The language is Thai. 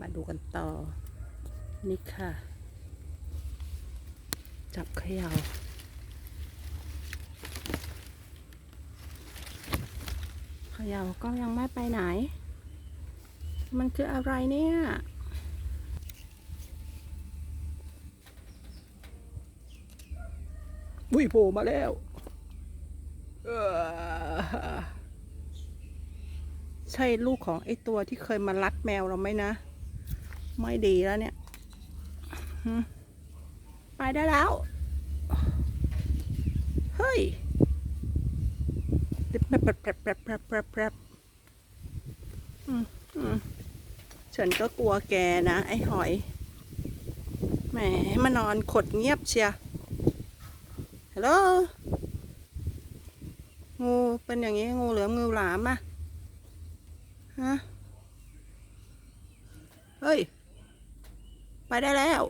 มาดูกันต่อ นี่ค่ะ จับเขยา่าเขย่าก็ยังไม่ไปไหน มันคืออะไรเนี่ยวุ้ยโผล่มาแล้ว เออ ใช่ลูกของไอ้ตัวที่เคยมารัดแมวเราไหมนะ ไม่ดีแล้วเนี่ยไปได้แล้ว เฮ้ยแปรบแปรบแปรบแปรบแปรบแปรบแปรบอืมอืมฉันก็กลัวแกนะ ไอ้หอย แหมมานอนขดเงียบเชียฮัลโหลงูเป็นอย่างนี้ งูเหลือมงูหลามอะ ฮะ เฮ้ย ไปได้แล้ว